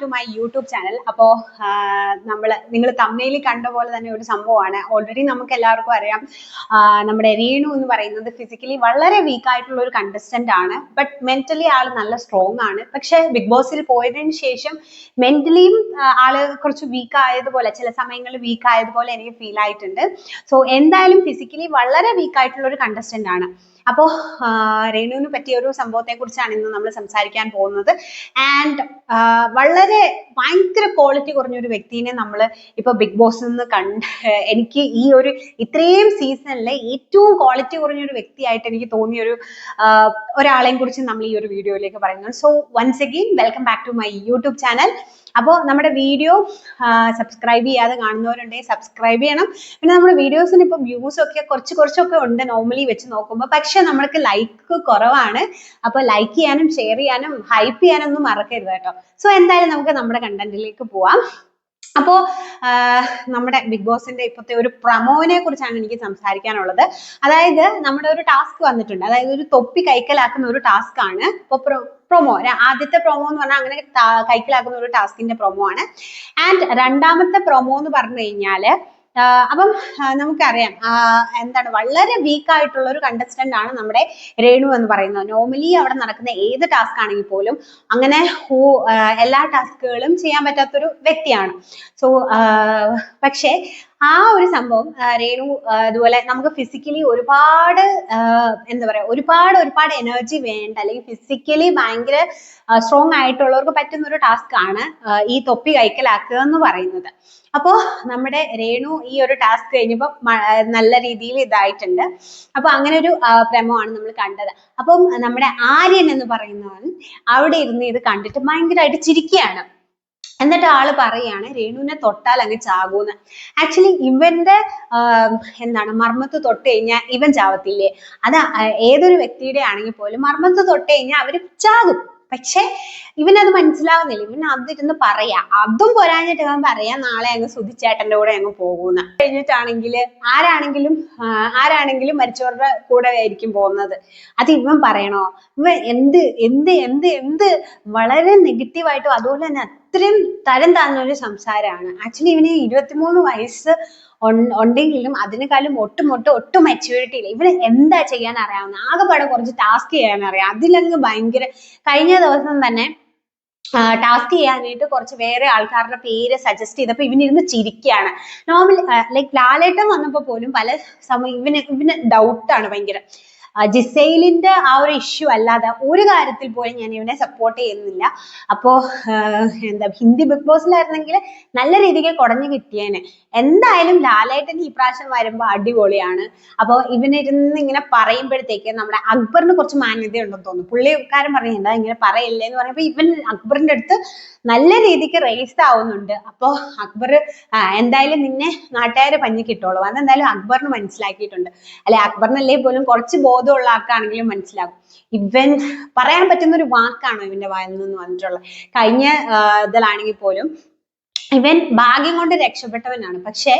To my YouTube channel അപ്പോൾ നമ്മൾ നിങ്ങൾ തമ്മയിൽ കണ്ട പോലെ തന്നെ ഒരു സംഭവമാണ്. ഓൾറെഡി നമുക്ക് എല്ലാവർക്കും അറിയാം നമ്മുടെ രേണു എന്ന് പറയുന്നത് ഫിസിക്കലി വളരെ വീക്ക് ആയിട്ടുള്ള ഒരു കണ്ടസ്റ്റന്റ് ആണ്. ബട്ട് മെന്റലി ആൾ നല്ല സ്ട്രോങ് ആണ്. പക്ഷെ ബിഗ് ബോസിൽ പോയതിനു ശേഷം മെന്റലിയും ആൾ കുറച്ച് വീക്ക് ആയതുപോലെ ചില സമയങ്ങളിൽ വീക്ക് ആയതുപോലെ എനിക്ക് ഫീൽ ആയിട്ടുണ്ട്. സോ എന്തായാലും ഫിസിക്കലി വളരെ വീക്ക് ആയിട്ടുള്ള ഒരു കണ്ടസ്റ്റന്റ് ആണ്. അപ്പോൾ രേണുവിന് പറ്റിയ ഒരു സംഭവത്തെ കുറിച്ചാണ് ഇന്ന് നമ്മൾ സംസാരിക്കാൻ പോകുന്നത്. ആൻഡ് വളരെ ഭയങ്കര ക്വാളിറ്റി കുറഞ്ഞ ഒരു വ്യക്തിനെ നമ്മൾ ഇപ്പൊ ബിഗ് ബോസിൽ നിന്ന് കണ്ട് എനിക്ക് ഈ ഒരു ഇത്രയും സീസണിലെ ഏറ്റവും ക്വാളിറ്റി കുറഞ്ഞ ഒരു വ്യക്തിയായിട്ട് എനിക്ക് തോന്നിയ ഒരു ഒരാളെയും കുറിച്ച് നമ്മൾ ഈ ഒരു വീഡിയോയിലേക്ക് പറയുന്നത്. So once again welcome back to my YouTube channel അപ്പോൾ നമ്മുടെ വീഡിയോ സബ്സ്ക്രൈബ് ചെയ്യാതെ കാണുന്നവരുണ്ടെങ്കിൽ സബ്സ്ക്രൈബ് ചെയ്യണം. പിന്നെ നമ്മുടെ വീഡിയോസിന് ഇപ്പോൾ വ്യൂസ് ഒക്കെ കുറച്ച് കുറച്ചൊക്കെ ഉണ്ട് നോർമലി വെച്ച് നോക്കുമ്പോൾ പക്ഷെ നമ്മൾക്ക് ലൈക്ക് കുറവാണ്. അപ്പോൾ ലൈക്ക് ചെയ്യാനും ഷെയർ ചെയ്യാനും ഹൈപ്പ് ചെയ്യാനും ഒന്നും മറക്കരുത് കേട്ടോ. സോ എന്തായാലും നമുക്ക് നമ്മുടെ കണ്ടന്റിലേക്ക് പോവാം. അപ്പോ നമ്മുടെ ബിഗ് ബോസിന്റെ ഇപ്പോഴത്തെ ഒരു പ്രമോനെ കുറിച്ചാണ് എനിക്ക് സംസാരിക്കാനുള്ളത്. അതായത് നമ്മുടെ ഒരു ടാസ്ക് വന്നിട്ടുണ്ട്. അതായത് ഒരു തൊപ്പി കൈക്കലാക്കുന്ന ഒരു ടാസ്ക് ആണ്. ഇപ്പൊ പ്രൊമോ ആദ്യത്തെ പ്രൊമോ എന്ന് പറഞ്ഞാൽ അങ്ങനെ കൈക്കലാക്കുന്ന ഒരു ടാസ്കിന്റെ പ്രൊമോ ആണ്. ആൻഡ് രണ്ടാമത്തെ പ്രൊമോ എന്ന് പറഞ്ഞു കഴിഞ്ഞാൽ അപ്പം നമുക്കറിയാം എന്താണ് വളരെ വീക്ക് ആയിട്ടുള്ള ഒരു കണ്ടസ്റ്റന്റ് ആണ് നമ്മുടെ രേണു എന്ന് പറയുന്നത്. നോർമലി അവിടെ നടക്കുന്ന ഏത് ടാസ്ക് ആണെങ്കിൽ പോലും അങ്ങനെ എല്ലാ ടാസ്കുകളും ചെയ്യാൻ പറ്റാത്തൊരു വ്യക്തിയാണ്. സോ പക്ഷേ ആ ഒരു സംഭവം രേണു അതുപോലെ നമുക്ക് ഫിസിക്കലി ഒരുപാട് എന്താ പറയാ ഒരുപാട് ഒരുപാട് എനർജി വേണ്ട അല്ലെങ്കിൽ ഫിസിക്കലി ഭയങ്കര സ്ട്രോങ് ആയിട്ടുള്ളവർക്ക് പറ്റുന്ന ഒരു ടാസ്ക് ആണ് ഈ തൊപ്പി കൈക്കലാക്കുക എന്ന് പറയുന്നത്. അപ്പോ നമ്മുടെ രേണു ഈ ഒരു ടാസ്ക് കഴിഞ്ഞപ്പോൾ നല്ല രീതിയിൽ ഇതായിട്ടുണ്ട്. അപ്പൊ അങ്ങനെ ഒരു പ്രമോണ് നമ്മൾ കണ്ടത്. അപ്പം നമ്മുടെ ആര്യൻ എന്ന് പറയുന്നവൻ അവിടെ ഇരുന്ന് ഇത് കണ്ടിട്ട് ഭയങ്കരമായിട്ട് ചിരിക്കുകയാണ്. എന്നിട്ട് ആൾ പറയാണ് രേണുവിനെ തൊട്ടാൽ അങ്ങ് ചാകൂന്ന്. ആക്ച്വലി ഇവന്റെ എന്താണ് മർമ്മത്ത് തൊട്ട് കഴിഞ്ഞാൽ ഇവൻ ചാവത്തില്ലേ? അത് ഏതൊരു വ്യക്തിയുടെ ആണെങ്കിൽ പോലും മർമ്മത്ത് തൊട്ട് കഴിഞ്ഞാൽ അവർ ചാകും. പക്ഷെ ഇവനത് മനസ്സിലാവുന്നില്ല. ഇവൻ അതിരുന്ന് പറയാ. അതും പോരാഞ്ഞിട്ട് ഇവൻ പറയാ നാളെ അങ്ങ് സുധിച്ചേട്ടന്റെ കൂടെ അങ്ങ് പോകുന്ന. കഴിഞ്ഞിട്ടാണെങ്കിൽ ആരാണെങ്കിലും ആരാണെങ്കിലും മരിച്ചവരുടെ കൂടെ ആയിരിക്കും പോകുന്നത്. അത് ഇവൻ പറയണോ? ഇവൻ എന്ത് എന്ത് എന്ത് എന്ത് വളരെ നെഗറ്റീവായിട്ടും അതുപോലെ തന്നെ അത്രയും തരം താഴ്ന്ന ഒരു സംസാരമാണ്. ആക്ച്വലി ഇവന് ഇരുപത്തിമൂന്ന് വയസ്സ് ഉണ്ടെങ്കിലും അതിനേക്കാളും ഒട്ടും ഒട്ടും ഒട്ടും മെച്യൂരിറ്റി ഇല്ല. ഇവന് എന്താ ചെയ്യാൻ അറിയാവുന്ന ആകെപ്പാടെ കുറച്ച് ടാസ്ക് ചെയ്യാൻ അറിയാം. അതിലങ്ങ് ഭയങ്കര കഴിഞ്ഞ ദിവസം തന്നെ ടാസ്ക് ചെയ്യാനായിട്ട് കുറച്ച് വേറെ ആൾക്കാരുടെ പേര് സജസ്റ്റ് ചെയ്തപ്പോൾ ഇവനിരുന്ന് ചിരിക്കുകയാണ്. നോർമലി ലൈക്ക് ലാലേട്ടൻ വന്നപ്പോൾ പോലും പല സമയം ഇവന് ഇവന് ഡൗട്ടാണ് ഭയങ്കര. ജിസൈലിന്റെ ആ ഒരു ഇഷ്യൂ അല്ലാതെ ഒരു കാര്യത്തിൽ പോലും ഞാൻ ഇവനെ സപ്പോർട്ട് ചെയ്യുന്നില്ല. അപ്പോ എന്താ ഹിന്ദി ബിഗ് ബോസിലായിരുന്നെങ്കിൽ നല്ല രീതിക്ക് കുടഞ്ഞു കിട്ടിയേനെ. എന്തായാലും ലാലേട്ടൻ ഈ പ്രാവശ്യം വരുമ്പോ അടിപൊളിയാണ്. അപ്പൊ ഇവനിരുന്ന് ഇങ്ങനെ പറയുമ്പോഴത്തേക്ക് നമ്മുടെ അക്ബറിന് കുറച്ച് മാന്യത ഉണ്ടെന്ന് തോന്നുന്നു. പുള്ളിക്കാരൻ എന്താ ഇങ്ങനെ പറയില്ലേ? എന്ന് പറയുമ്പോ ഇവൻ അക്ബറിന്റെ അടുത്ത് നല്ല രീതിക്ക് റേസ് ആവുന്നുണ്ട്. അപ്പോ അക്ബർ എന്തായാലും നിന്നെ നാട്ടുകാർ പഞ്ഞി കിട്ടുള്ളൂ അതെന്തായാലും അക്ബറിന് മനസ്സിലാക്കിയിട്ടുണ്ട്. അല്ലെ അക്ബറിനല്ലേ പോലും കുറച്ച് ബോധമുള്ള ആൾക്കാണെങ്കിലും മനസ്സിലാകും. ഇവൻ പറയാൻ പറ്റുന്ന ഒരു വാക്കാണോ ഇവന്റെ വായിൽ നിന്ന് വന്നിട്ടുള്ളത്? കഴിഞ്ഞ ഇതിലാണെങ്കിൽ പോലും ഇവൻ ഭാഗ്യം കൊണ്ട് രക്ഷപ്പെട്ടവനാണ്. പക്ഷെ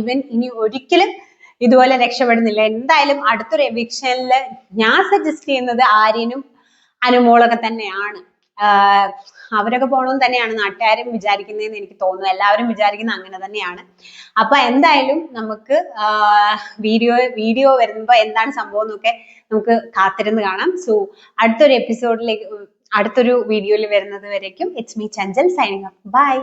ഇവൻ ഇനി ഒരിക്കലും ഇതുപോലെ രക്ഷപ്പെടുന്നില്ല. എന്തായാലും അടുത്തൊരു എവിക്ഷനിൽ ഞാൻ സജസ്റ്റ് ചെയ്യുന്നത് ആര്യനും അനുമോളൊക്കെ തന്നെയാണ്. അവരൊക്കെ പോകണമെന്ന് തന്നെയാണ് നാട്ടുകാരും വിചാരിക്കുന്നതെന്ന് എനിക്ക് തോന്നുന്നു. എല്ലാവരും വിചാരിക്കുന്ന അങ്ങനെ തന്നെയാണ്. അപ്പൊ എന്തായാലും നമുക്ക് വീഡിയോ വീഡിയോ വരുമ്പോ എന്താണ് സംഭവം എന്നൊക്കെ നമുക്ക് കാത്തിരുന്ന് കാണാം. സോ അടുത്തൊരു എപ്പിസോഡിലേക്ക് അടുത്തൊരു വീഡിയോയിൽ വരുന്നത് വരേക്കും. It's me Chanchal signing bye